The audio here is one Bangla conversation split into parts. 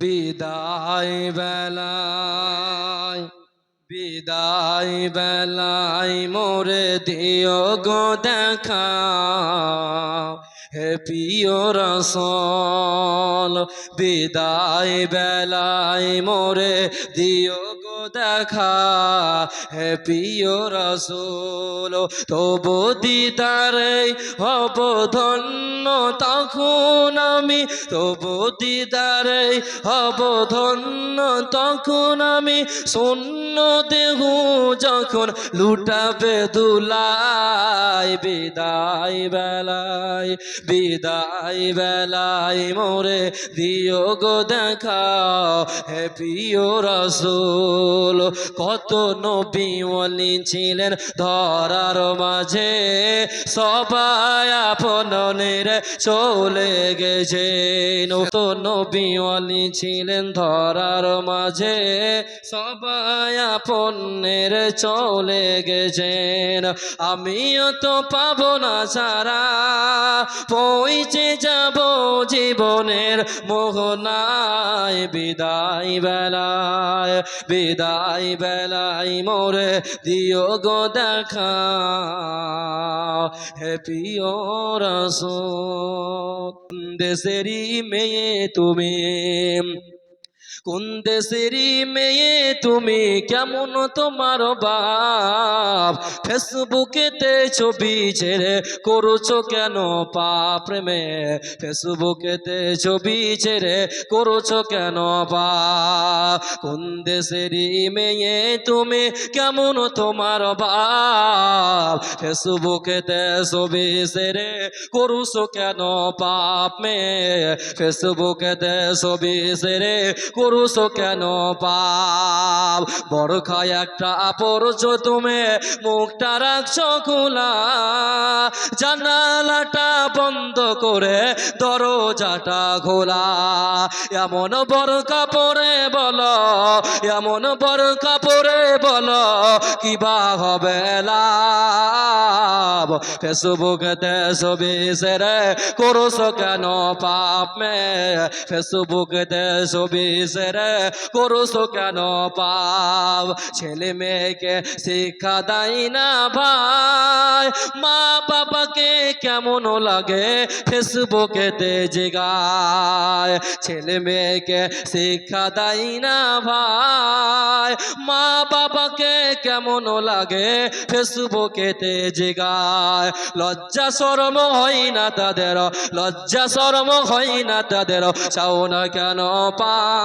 বিদায় বেলায় বিদায় বেলায় মোরে দিও গো দেখা। হে প্রিয় রসল, বিদায় বেলায় মোরে দিও দেখা, হে প্রিয় রসুল, তবু দিদারে হব ধন্য তখন আমি, তবু দিদারে হব ধন্য তখন আমি, শূন্য দেহ যখন লুটাবে দুলাই, বিদায় বেলায় বিদায় বেলায় মোরে দিও গো দেখা। হে প্রিয় রসুল, কত নবী ওলি ছিলেন ধরার মাঝে। সবাই আপনের চলে গেছে। কত নবী ওলি ছিলেন ধরার মাঝে। সবাই আপনের চলে গেছেন। আমিও তো পাব না সারা, পৌঁছে যাব জীবনের মোহনায়। বিদায় বেলায় বিদায় বেলায় মোরে দিও গো দেখা। হে প্রিয় রসুল, দেশেরই মেয়ে তুমি। কোন দেশেরই মেয়ে তুমি কেমন তোমার বাপ? ফেসবুকেতে ছবি ছেড়ে করছ কেন পাপ প্রেমে ফেসবুকেতে ছবি ছেড়ে করছ কেন বাপ? কোন দেশেরই মেয়ে তুমি কেমন তোমার বাপ? ফেসবুকেতে ছবি ছেড়ে করছ কেন পাপ মেয়ে? ফেসবুকেতে ছবি ছেড়ে করছ কেন পাপ? বরখায় একটা পড়ছো তুমি, মুখটা রাখছো খোলা। জানালাটা বন্ধ করে দরজাটা খোলা। এমন বড় কাপড়ে বলো, এমন বড় কাপড়ে বলো কিবা হবে লাভ? ফেসবুকেতে ছবি সেরে করছ কেন পাপ মে ফেসবুকেতে ছবি সেরে করছ কেন পাপ? ছেলে মেয়েকে শিক্ষা দেয় না ভাই। মা বাবাকে কেমন লাগে ফেসবুকে ফেসবুকেতে জিগায়। ছেলে মেয়েকে শিক্ষা দেয় না ভাই। মা বাবাকে কেমন লাগে ফেসবুকেতে জিগায়। লজ্জা শরম হয় না তাদের লজ্জা শরম হয় না তাদের চাও না কেন পা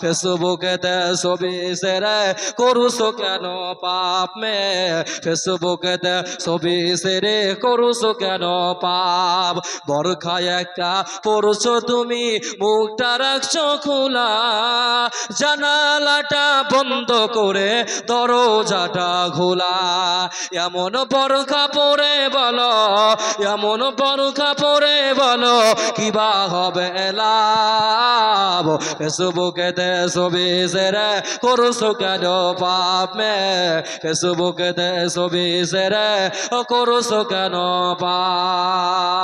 ফেসবুকেতে ছবি সেরে করুছো কেন পাপ মে? ফেসবুকেতে ছবি সেরে করুছো কেন পাপ? বরখায় একটা পড়ছো তুমি, মুখটা রাখছো খোলা। জানালাটা বন্ধ করে দরজাটা খোলা। এমন বরখা পরে বলো, এমন বরখা পরে বলো কিবা হবে লাভ ফেসবুকেতে ছবি সেরে করছ কেন পাপ। মে ফেসবুকেতে ছবি সেরে করছ কেন পাপ।